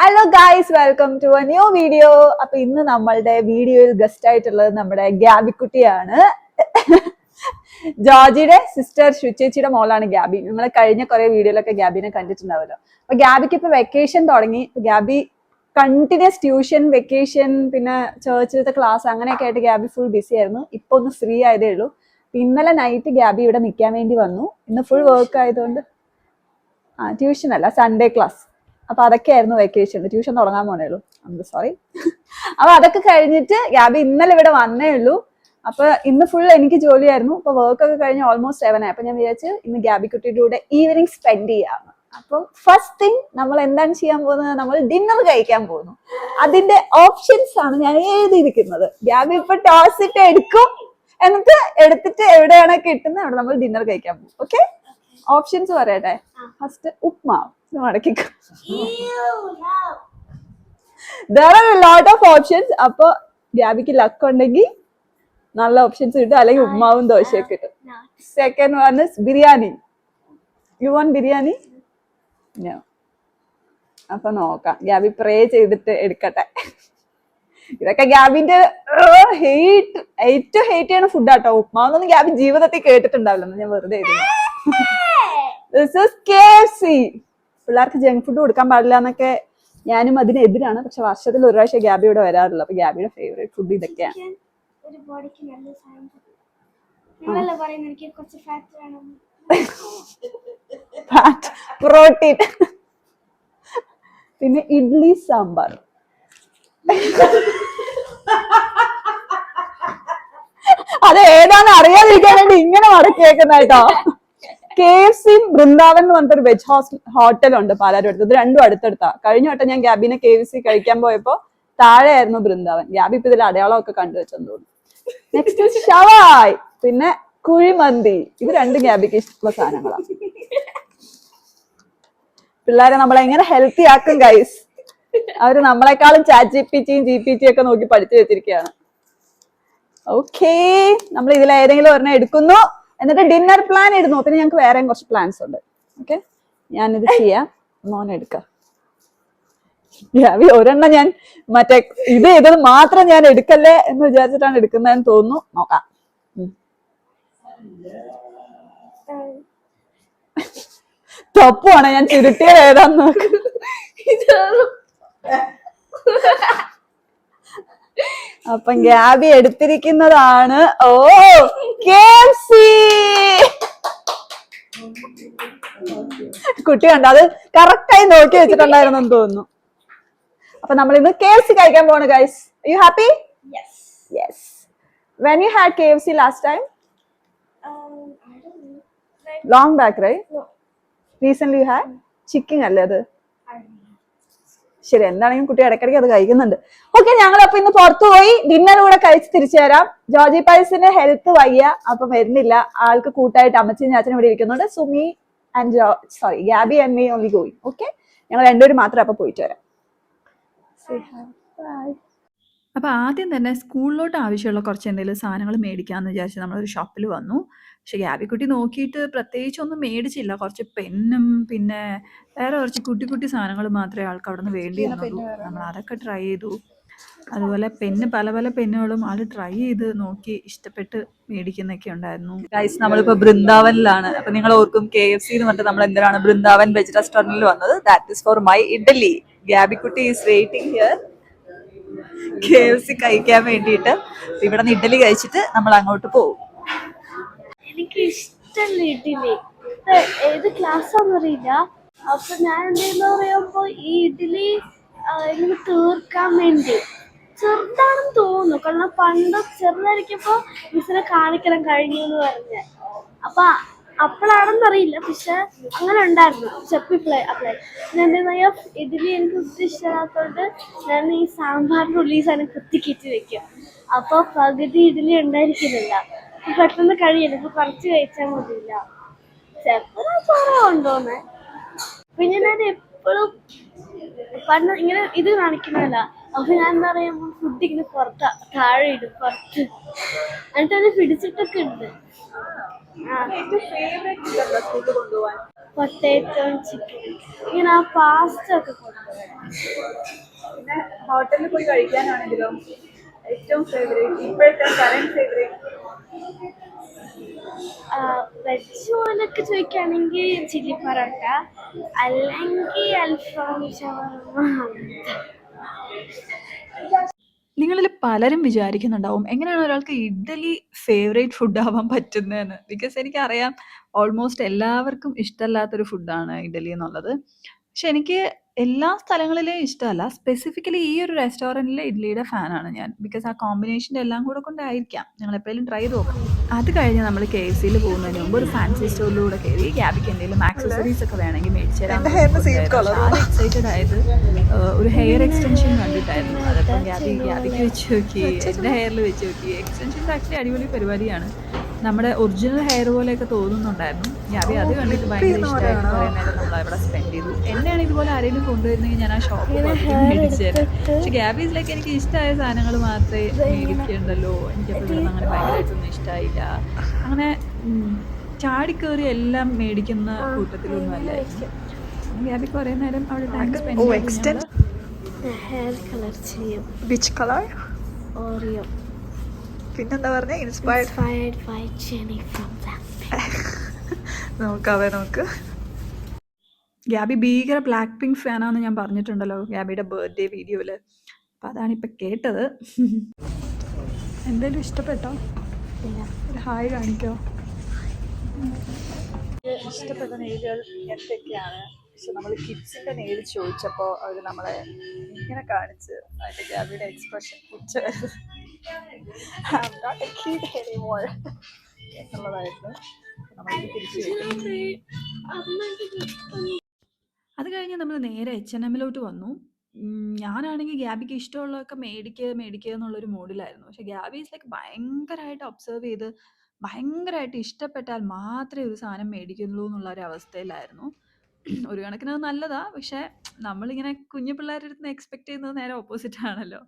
Hello guys welcome to a new video അപ്പൊ ഇന്ന് നമ്മളുടെ വീഡിയോയിൽ ഗസ്റ്റ് ആയിട്ടുള്ളത് നമ്മുടെ ഗ്യാബിക്കുട്ടിയാണ്. ജോർജിയുടെ സിസ്റ്റർ ശുചേച്ചിയുടെ മോളാണ് ഗ്യാബി. നമ്മൾ കഴിഞ്ഞ കുറെ വീഡിയോയിലൊക്കെ ഗ്യാബിനെ കണ്ടിട്ടുണ്ടാവല്ലോ. അപ്പൊ ഗ്യാബിക്ക് ഇപ്പൊ വെക്കേഷൻ തുടങ്ങി. ഗ്യാബി കണ്ടിന്യൂസ് ട്യൂഷൻ വെക്കേഷൻ പിന്നെ ചേർച്ചിലത്തെ ക്ലാസ് അങ്ങനെയൊക്കെ ആയിട്ട് ഗ്യാബി ഫുൾ ബിസി ആയിരുന്നു. ഇപ്പൊ ഒന്ന് ഫ്രീ ആയതേ ഉള്ളൂ. ഇന്നലെ നൈറ്റ് ഗ്യാബി ഇവിടെ നിൽക്കാൻ വേണ്ടി വന്നു. ഇന്ന് ഫുൾ വർക്ക് ആയതുകൊണ്ട് ആ ട്യൂഷൻ അല്ല സൺഡേ ക്ലാസ് അപ്പൊ അതൊക്കെയായിരുന്നു വെക്കേഷൻ ട്യൂഷൻ തുടങ്ങാൻ പോണേ ഉള്ളൂ. സോറി അപ്പൊ അതൊക്കെ കഴിഞ്ഞിട്ട് ഗ്യാബി ഇന്നലെ ഇവിടെ വന്നേ ഉള്ളൂ. അപ്പൊ ഇന്ന് ഫുൾ എനിക്ക് ജോലിയായിരുന്നു. അപ്പൊ വർക്ക് ഒക്കെ കഴിഞ്ഞ് ഓൾമോസ്റ്റ് സെവൻ ആയി. അപ്പൊ ഞാൻ വിചാരിച്ചു ഇന്ന് ഗ്യാബി കുട്ടിയുടെ കൂടെ ഈവനിങ് സ്പെൻഡ് ചെയ്യാമെന്ന് അപ്പൊ ഫസ്റ്റ് തിങ് നമ്മൾ എന്താണ് ചെയ്യാൻ പോകുന്നത്? നമ്മൾ ഡിന്നർ കഴിക്കാൻ പോകുന്നു. അതിന്റെ ഓപ്ഷൻസ് ആണ് ഞാൻ എഴുതിയിരിക്കുന്നത്. ഗ്യാബി ഇപ്പൊ ടോസ് ഇട്ട് എടുക്കും. എന്നിട്ട് എടുത്തിട്ട് എവിടെയാണ് കിട്ടുന്നത് അവിടെ നമ്മൾ ഡിന്നർ കഴിക്കാൻ പോകും. ഓക്കെ ഓപ്ഷൻസ് പറയട്ടെ? ഫസ്റ്റ് ഉപ്മാവ്. മടക്കിക്കോ there are lot of options അപ്പൊ ഗ്യാബിക്ക് ലക്ക് ഉണ്ടെങ്കിൽ നല്ല ഓപ്ഷൻസ് കിട്ടും. അല്ലെങ്കിൽ ഉപ്മാവും ദോശയൊക്കെ കിട്ടും. Second one is biryani you want biryani. അപ്പൊ നോക്കാം. ഗ്യാബി പ്രേ ചെയ്തിട്ട് എടുക്കട്ടെ. ഇതൊക്കെ ഗ്യാബിന്റെ ഹെയ്റ്റ് ഏറ്റവും ഹെയ്റ്റ് ചെയ്യുന്ന ഫുഡാട്ടോ ആട്ടോ. ഉപ്മാവൊന്നും ഗ്യാബി ജീവിതത്തിൽ കേട്ടിട്ടുണ്ടാവില്ലെന്ന് ഞാൻ വെറുതെ സി പിള്ളേർക്ക് ജങ്ക് ഫുഡ് കൊടുക്കാൻ പാടില്ല എന്നൊക്കെ ഞാനും അതിനെതിരാണ്. പക്ഷെ വർഷത്തിൽ ഒരു പ്രാവശ്യം ഗ്യാബി ഇവിടെ വരാറുള്ളൂ. അപ്പൊ ഗ്യാബിയുടെ ഫേവറേറ്റ് ഫുഡ് ഇതൊക്കെയാണ്. ഫാറ്റ് പ്രോട്ടീൻ പിന്നെ ഇഡ്ലി സാമ്പാർ. അത് ഏതാണ് അറിയാതിരിക്കാൻ വേണ്ടി ഇങ്ങനെ മടക്കിയേക്കുന്ന കേട്ടോ. കെ എഫ് സി ബൃന്ദാവൻ എന്ന് പറഞ്ഞിട്ടൊരു വെജ് ഹോട്ടൽ ഉണ്ട് പാലാരും അടുത്ത് രണ്ടും അടുത്തടുത്താ. കഴിഞ്ഞ വട്ടം ഞാൻ ഗ്യാബിനെ കെ എഫ് സി കഴിക്കാൻ പോയപ്പോ താഴെയായിരുന്നു ബൃന്ദാവൻ ഗ്യാബി ഇപ്പൊ ഇതിൽ അടയാളമൊക്കെ കണ്ടുവെച്ചെന്ന് തോന്നുന്നു. നെക്സ്റ്റ് ഷവായ്. പിന്നെ കുഴിമന്തി. ഇത് രണ്ടും ഗ്യാബിക്ക് ഇഷ്ടമുള്ള സാധനങ്ങളാണ് പിള്ളേരെ നമ്മളെ എങ്ങനെ ഹെൽത്തി ആക്കും ഗൈസ് അവർ നമ്മളെക്കാളും ചാറ്റ് ജി പി ടിയും ജി പി ടി ഒക്കെ നോക്കി പഠിച്ചു വെച്ചിരിക്കുകയാണ്. ഓക്കേ നമ്മൾ ഇതിൽ ഏതെങ്കിലും ഒരെണ്ണം എടുക്കുന്നു. എന്നിട്ട് ഡിന്നർ പ്ലാൻ ഇടുന്നു. പിന്നെ ഞങ്ങൾക്ക് വേറെ കുറച്ച് പ്ലാൻസ് ഉണ്ട്. ഓക്കെ ഞാനിത് ചെയ്യാം. മോൻ എടുക്കാം. ഒരെണ്ണം ഞാൻ മറ്റേ ഇത് ചെയ്തത് മാത്രം ഞാൻ എടുക്കല്ലേ എന്ന് വിചാരിച്ചിട്ടാണ് എടുക്കുന്നതെന്ന് തോന്നുന്നു. നോക്കാം. തപ്പുവാണ്. ഞാൻ ചുരുട്ടിയത് ഏതാന്ന് നോക്ക്. അപ്പം ഗ്യാബി എടുത്തിരിക്കുന്നതാണ്. ഓ KFC. കുട്ടി കണ്ട അത് കറക്റ്റായി നോക്കി വെച്ചിട്ടുണ്ടായിരുന്നു എന്ന് തോന്നുന്നു. അപ്പൊ നമ്മൾ ഇന്ന് കെ എഫ് സി കഴിക്കാൻ പോണു guys you happy yes yes when you had K F C last time long back rye recent you had Chicking അല്ലേ അത്? ശരി എന്താണെങ്കിലും കുട്ടി ഇടയ്ക്കിടയ്ക്ക് അത് കഴിക്കുന്നുണ്ട്. ഓക്കെ ഞങ്ങൾ അപ്പൊ ഇന്ന് പുറത്തു പോയി ഡിന്നർ കൂടെ കഴിച്ച് തിരിച്ചു തരാം ജോർജി പൈസിന്റെ ഹെൽത്ത് വയ്യ അപ്പൊ വരുന്നില്ല. ആൾക്ക് കൂട്ടായിട്ട് അമ്മച്ചി ചാച്ചനും ഇവിടെ ഇരിക്കുന്നുണ്ട്. Sumi and Jo sorry Gabby and me only going okay ഞങ്ങൾ രണ്ടുപേരും മാത്രം അപ്പൊ പോയിട്ട് വരാം. ബൈ അപ്പോൾ ആദ്യം തന്നെ സ്കൂളിലോട്ട് ആവശ്യമുള്ള കുറച്ച് എന്തെങ്കിലും സാധനങ്ങൾ മേടിക്കാമെന്ന് വിചാരിച്ച് നമ്മളൊരു ഷോപ്പിൽ വന്നു. പക്ഷേ ഗ്യാബിക്കുട്ടി നോക്കിയിട്ട് പ്രത്യേകിച്ച് ഒന്നും മേടിച്ചില്ല. കുറച്ച് പെന്നും പിന്നെ വേറെ കുറച്ച് കുട്ടി കുട്ടി സാധനങ്ങൾ മാത്രമേ ആൾക്ക് അവിടെ നിന്ന് വേണ്ടി നമ്മൾ അതൊക്കെ ട്രൈ ചെയ്തു. അതുപോലെ പെന്ന് പല പല പെന്നുകളും ആൾ ട്രൈ ചെയ്ത് നോക്കി ഇഷ്ടപ്പെട്ട് മേടിക്കുന്നൊക്കെ ഉണ്ടായിരുന്നു. ഗൈസ് നമ്മളിപ്പോ ബൃന്ദാവനിലാണ്. അപ്പൊ നിങ്ങൾ ഓർക്കും കെ എഫ് സി എന്ന് പറഞ്ഞിട്ട് നമ്മൾ എന്തിനാണ് ബൃന്ദാവൻ വെജ് റെസ്റ്റോറന്റിൽ വന്നത്? That is for my idli ഗ്യാബിക്കുട്ടി is waiting here K F C കഴിക്കാൻ വേണ്ടിയിട്ട് ഇവിടെ നിന്ന് ഇഡലി കഴിച്ചിട്ട് നമ്മൾ അങ്ങോട്ട് പോകും. എനിക്ക് ഇഷ്ടമല്ല ഇഡ്ഡലി ഏത് ക്ലാസ് ആണെന്നറിയില്ല. അപ്പൊ ഞാൻ എന്തെന്ന് പറയുമ്പോ ഈ ഇഡ്ഡലി എനിക്ക് തീർക്കാൻ വേണ്ടി. ചെറുതാണെന്ന് തോന്നുന്നു. കാരണം പണ്ട് ചെറുതായിരിക്കുമ്പോ മിസ്സിനെ കാണിക്കണം കഴിഞ്ഞു എന്ന് പറഞ്ഞ്. അപ്പൊ അപ്പോഴാണെന്നറിയില്ല. പക്ഷെ അങ്ങനെ ഉണ്ടായിരുന്നു. ചെപ്പി പ്ലേ അപ്ലൈ ഞാൻ എന്താ ഇഡ്ഡലി എനിക്ക് ഒത്തിരി ഇഷ്ടമില്ലാത്തതുകൊണ്ട് ഞാൻ ഈ സാമ്പാറിന്റെ ഉള്ളിൽ സാധനം കുത്തിക്കയറ്റി വെക്കും. അപ്പോൾ പകുതി ഇഡ്ഡലി ഉണ്ടായിരിക്കുന്നില്ല. പെട്ടെന്ന് കഴിയില്ല? ഇപ്പൊ കുറച്ച് കഴിച്ചാൽ മതിയില്ല. ചെറുപ്പം കുറവുണ്ടോന്ന്. പിന്നെ ഞാൻ എപ്പോഴും പണ്ട് ഇങ്ങനെ ഇത് കാണിക്കണമല്ല അപ്പൊ ഞാൻ എന്താ പറയുമ്പോ ഫുഡ് ഇങ്ങനെ പുറത്ത താഴെ ഇടും പുറത്ത്. എന്നിട്ട് അത് പിടിച്ചിട്ടൊക്കെ ഉണ്ട് പൊട്ടേറ്റോ ചിക്കൻ ഇങ്ങനെ ആ പാസ്ത ഒക്കെ കൊണ്ടുപോകാൻ ഹോട്ടലിൽ പോയി കഴിക്കാനാണെങ്കിലോ? ഏറ്റവും ഫേവറേറ്റ് ഇപ്പോഴത്തെ കറന്റ് ഫേവറേറ്റ് വെജ് പോലൊക്കെ ചോദിക്കുകയാണെങ്കിൽ ചില്ലി പൊറോട്ട അല്ലെങ്കിൽ അൽഫാം ഷവർമ നിങ്ങളിൽ പലരും വിചാരിക്കുന്നുണ്ടാവും എങ്ങനെയാണ് ഒരാൾക്ക് ഇഡ്ഡലി ഫേവറേറ്റ് ഫുഡ് ആവാൻ പറ്റുന്നതെന്ന് ബിക്കോസ് എനിക്കറിയാം ഓൾമോസ്റ്റ് എല്ലാവർക്കും ഇഷ്ടമല്ലാത്തൊരു ഫുഡാണ് ഇഡ്ഡലി എന്നുള്ളത്. പക്ഷെ എനിക്ക് എല്ലാ സ്ഥലങ്ങളിലെയും ഇഷ്ടമല്ല. സ്പെസിഫിക്കലി ഈ ഒരു റെസ്റ്റോറന്റിലെ ഇഡ്ഡലിയുടെ ഫാനാണ് ഞാൻ. ബിക്കോസ് ആ കോമ്പിനേഷന്റെ എല്ലാം കൂടെ കൊണ്ടായിരിക്കാം ഞങ്ങൾ എപ്പോഴും ട്രൈ ചെയ്ത് നോക്കാം. അത് കഴിഞ്ഞ് നമ്മൾ കെ എഫ് സിയിൽ പോകുന്നതിന് മുമ്പ് ഒരു ഫാൻസി സ്റ്റോറിലൂടെ കയറി ഗ്യാബിക്ക് എന്തെങ്കിലും ആക്സസറീസ് ഒക്കെ വേണമെങ്കിൽ മേടിച്ചു തരാം. എക്സൈറ്റഡ് ആയത് ഒരു ഹെയർ എക്സ്റ്റൻഷൻ കണ്ടിട്ടായിരുന്നു. അതപ്പം ഗ്യാബി ഗ്യാബിക്ക് വെച്ച് നോക്കി എന്റെ ഹെയറിൽ വെച്ച് നോക്കി. എക്സ്റ്റൻഷൻ ആക്ച്വലി അടിപൊളി പരിപാടിയാണ്. നമ്മുടെ ഒറിജിനൽ ഹെയർ പോലെയൊക്കെ തോന്നുന്നുണ്ടായിരുന്നു. ഞാൻ അത് കണ്ടിട്ട് ഭയങ്കര ഇഷ്ടമായിട്ട് കുറേ നേരം നമ്മൾ അവിടെ സ്പെൻഡ് ചെയ്തു. എന്നെയാണ് ഇതുപോലെ ആരെങ്കിലും കൊണ്ടുവരുന്നെങ്കിൽ ഞാൻ ആ ഷോപ്പിൽ മേടിച്ചത് പക്ഷെ ഗ്യാബീസിലേക്ക് എനിക്ക് ഇഷ്ടമായ സാധനങ്ങൾ മാത്രമേ മേടിക്കണ്ടല്ലോ. എനിക്കപ്പോൾ എപ്പോഴും അങ്ങനെ ഭയങ്കരമായിട്ടൊന്നും ഇഷ്ടമായില്ല അങ്ങനെ ചാടിക്കേറി എല്ലാം മേടിക്കുന്ന കൂട്ടത്തിലൊന്നും അല്ല ഗ്യാബി കുറേ നേരം അവിടെ ടൈം സ്പെൻഡ് കളർ ചെയ്യും. വിച്ച് കളർ ഓറിയോ പിന്നെന്താ പറഞ്ഞ? ഇൻസ്പയർഡ്. നോക്കാവേ നോക്ക് ഗ്യാബി ഭീകര ബ്ലാക്ക് പിങ്ക് ഫാനാന്ന് ഞാൻ പറഞ്ഞിട്ടുണ്ടല്ലോ ഗ്യാബിയുടെ ബർത്ത്ഡേ വീഡിയോയിൽ അപ്പം അതാണ് ഇപ്പം കേട്ടത്. എന്തെങ്കിലും ഇഷ്ടപ്പെട്ടോ? ഒരു ഹായ് കാണിക്കോ. ഇഷ്ടപ്പെട്ട നെയിലുകൾ എന്തൊക്കെയാണ്? പക്ഷെ നമ്മൾ കിഡ്സിന്റെ നേരിൽ ചോദിച്ചപ്പോൾ അവർ നമ്മളെ ഇങ്ങനെ കാണിച്ച് അതിന്റെ അവരുടെ എക്സ്പ്രഷൻ കുറിച്ച് എന്നുള്ളതായിരുന്നു. അത് കഴിഞ്ഞ് നമ്മൾ നേരെ എച്ച് എൻ എമ്മിലോട്ട് വന്നു ഞാനാണെങ്കിൽ ഗ്യാബിക്ക് ഇഷ്ടമുള്ളതൊക്കെ മേടിക്കുക മേടിക്കുക എന്നുള്ളൊരു മൂഡിലായിരുന്നു. പക്ഷെ ഗ്യാബി ഈസ് ലൈക്ക് ഭയങ്കരമായിട്ട് ഒബ്സർവ് ചെയ്ത് ഭയങ്കരമായിട്ട് ഇഷ്ടപ്പെട്ടാൽ മാത്രമേ ഒരു സാധനം മേടിക്കുള്ളൂ എന്നുള്ള ഒരു അവസ്ഥയിലായിരുന്നു ഒരു കണക്കിന് അത് നല്ലതാ. പക്ഷെ നമ്മളിങ്ങനെ കുഞ്ഞു പിള്ളേരുടെ അടുത്ത് നിന്ന് എക്സ്പെക്ട് ചെയ്യുന്നത് നേരെ ഓപ്പോസിറ്റ് ആണല്ലോ.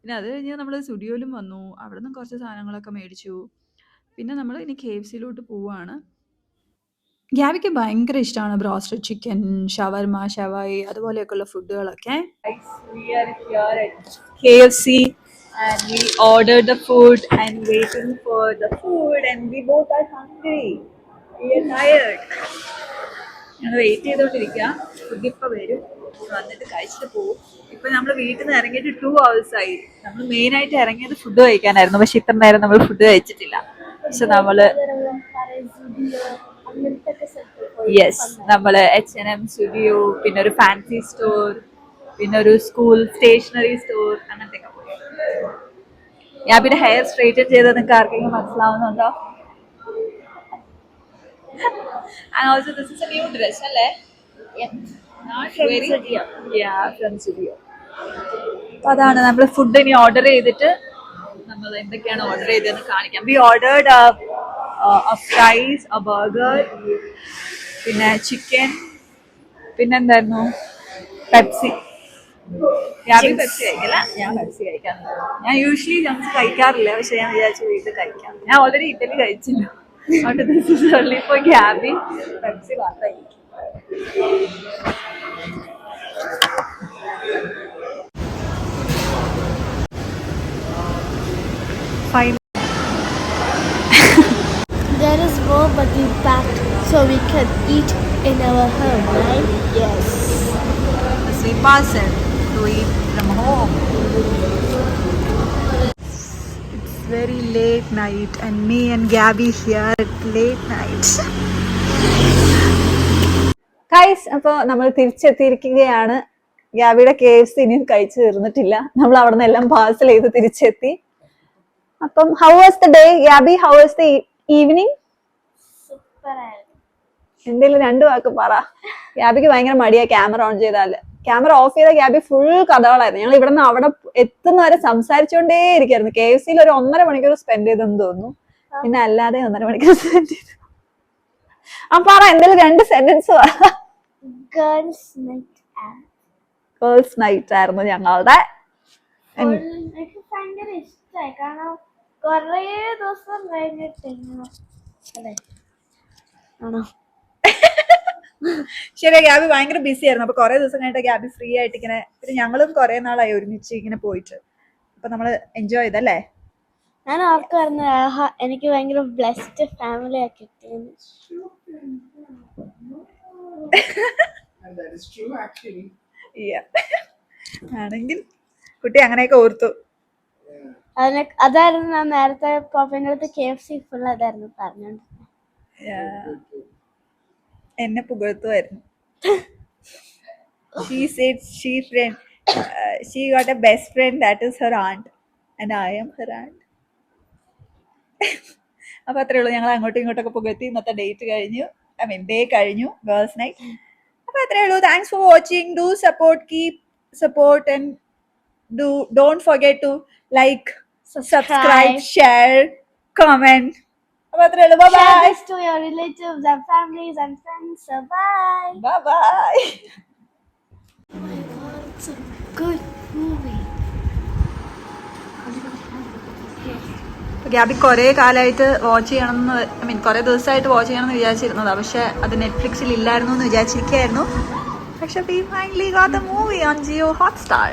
പിന്നെ അത് കഴിഞ്ഞാൽ നമ്മൾ സ്റ്റുഡിയോയിലും വന്നു. അവിടെ നിന്ന് കുറച്ച് സാധനങ്ങളൊക്കെ മേടിച്ചു. പിന്നെ നമ്മൾ ഇനി കെ എഫ് സിയിലോട്ട് പോവുകയാണ് ഗ്യാബിക്ക് ഭയങ്കര ഇഷ്ടമാണ് ബ്രോസ്റ്റർ ചിക്കൻ ഷവർമ ഷവായി അതുപോലെയൊക്കെയുള്ള ഫുഡുകളൊക്കെ. Guys, we are here at KFC. and we ordered the food and waiting for the food and we both are hungry. We are tired. ഞങ്ങൾ വെയിറ്റ് ചെയ്തോണ്ടിരിക്കുക ഫുഡ് ഇപ്പൊ വരും. വന്നിട്ട് കഴിച്ചിട്ട് പോകും ഇപ്പൊ നമ്മൾ വീട്ടിൽ നിന്ന് ഇറങ്ങിയിട്ട് ടു അവേഴ്സ് ആയി. നമ്മൾ മെയിൻ ആയിട്ട് ഇറങ്ങിയത് ഫുഡ് കഴിക്കാനായിരുന്നു. പക്ഷെ ഇത്ര നേരം നമ്മൾ ഫുഡ് കഴിച്ചിട്ടില്ല. പക്ഷെ നമ്മൾ യെസ് നമ്മൾ എച്ച് എൻ എം സ്റ്റുഡിയോ പിന്നെ ഒരു ഫാൻസി സ്റ്റോർ പിന്നെ ഒരു സ്കൂൾ സ്റ്റേഷനറി സ്റ്റോർ അങ്ങനത്തെ ഞാൻ പിന്നെ ഹെയർ സ്ട്രേറ്റൻ ചെയ്ത് നിങ്ങൾക്ക് ആർക്കെങ്കിലും മനസ്സിലാവുന്നുണ്ടോ? And right? Yeah. Not from very. Studio. Yeah, from studio. അപ്പൊ അതാണ് നമ്മൾ ഫുഡ് ഇനി ഓർഡർ ചെയ്തിട്ട് നമ്മൾ എന്തൊക്കെയാണ് ഓർഡർ ചെയ്തതെന്ന് കാണിക്കാം we ordered fries a burger പിന്നെ ചിക്കൻ പിന്നെന്തായിരുന്നു പെപ്സി ഞാൻ പെപ്സി കഴിക്കില്ല ഞാൻ പെപ്സി കഴിക്കാൻ ഞാൻ യൂഷ്വലി ജംസ് കഴിക്കാറില്ല പക്ഷെ ഞാൻ വിചാരിച്ചു വീട്ടിൽ കഴിക്കാം ഞാൻ ഓൾറെഡി ഇഡലി കഴിച്ചില്ല After this is only for Gabby. Pepsi Vata. Fine. there is more but we packed so we can eat in our home, right? Yes. As we pass it to eat from home. Very late night and me and Gabby here at late night. Guys അപ്പോൾ നമ്മൾ തിരിച്ചെത്തിയിരിക്കുകയാണ്. ഗ്യാബിയുടെ K F C ഇനിയും കഴിച്ചു തീർന്നിട്ടില്ല. നമ്മൾ അവിടെ നിന്ന് എല്ലാം പാഴ്സൽ ചെയ്ത് തിരിച്ചെത്തി. അപ്പം how was the day Gabby how was the evening എന്തെങ്കിലും രണ്ടു വാക്ക് പറ. ഗ്യാബിക്ക് ഭയങ്കര മടിയാ ക്യാമറ ഓൺ ചെയ്താൽ. ക്യാമറ ഓഫ് ചെയ്ത ഗ്യാബി ഫുൾ കഥകളായിരുന്നു. ഞങ്ങൾ ഇവിടെ നിന്ന് അവിടെ എത്തുന്ന വരെ സംസാരിച്ചുകൊണ്ടേ ഇരിക്കായിരുന്നു. കെ എഫ് സിയിൽ ഒരു ഒന്നര മണിക്കൂർ സ്പെൻഡ് ചെയ്തെന്ന് തോന്നുന്നു. പിന്നെ അല്ലാതെ ഒന്നര മണിക്കൂർ സ്പെൻഡ് ചെയ്തു. ആ പറ എന്തെങ്കിലും രണ്ട് സെന്റൻസ്. ഗേൾസ് നൈറ്റ് ആയിരുന്നു ഞങ്ങളുടെ. ഇഷ്ടമായി കാരണം കൊറേ ദിവസം കഴിഞ്ഞിട്ട് ആണോ? ശരി ഗ്യാബി ഭയങ്കര ബിസി ആയിരുന്നു. അപ്പൊ കുറെ ദിവസം കഴിഞ്ഞിട്ട് ഗ്യാബി ഫ്രീ ആയിട്ട് ഇങ്ങനെ പിന്നെ ഞങ്ങളും കുറെ നാളായി ഒരുമിച്ച് ഇങ്ങനെ പോയിട്ട്. അപ്പൊ നമ്മൾ എൻജോയ് ചെയ്തല്ലേ? ഞാൻ ഓർക്കുമായിരുന്നു ആഹാ എനിക്ക് ഭയങ്കര ബ്ലെസ്ഡ് ഫാമിലി ആ കിട്ടിയെന്ന്. ആണെങ്കിൽ കുട്ടി അങ്ങനെയൊക്കെ ഓർത്തു. അതിനെ അതായിരുന്നു ഞാൻ നേരത്തെ പപ്പന്റെ അടുത്ത് കെ എഫ് സി ഫുൾ അതായിരുന്നു പറഞ്ഞോണ്ട് Yeah. എന്നെ പുകഴ്ത്തുമായിരുന്നു she said she friend she got a best friend that is her aunt and I'm her aunt അപ്പൊ അത്രേ ഉള്ളൂ. ഞങ്ങൾ അങ്ങോട്ടും ഇങ്ങോട്ടൊക്കെ പുകഴ്ത്തി. ഇന്നത്തെ ഡേറ്റ് കഴിഞ്ഞു. ഐ മീൻ ഡേ കഴിഞ്ഞു ഗേൾസ് നൈറ്റ് അപ്പൊ അത്രേ ഉള്ളൂ. Thanks for watching do support keep support and do don't forget to like subscribe share comment അപ്പൊ അത്രേ ഉള്ളൂ bye to your relatives and families and friends. So bye. Bye bye Oh my god, it's a good movie. Gabby കുറേ കാലമായിട്ട് watch ചെയ്യണമെന്ന് I mean കുറേ ദിവസമായിട്ട് watch ചെയ്യണമെന്ന് വിചാരിച്ചിരുന്നത് പക്ഷെ അത് നെറ്റ്ഫ്ലിക്സിൽ ഇല്ലായിരുന്നു എന്ന് വിചാരിച്ചിരിക്കുകയായിരുന്നു പക്ഷെ we finally got the movie on Jio Hotstar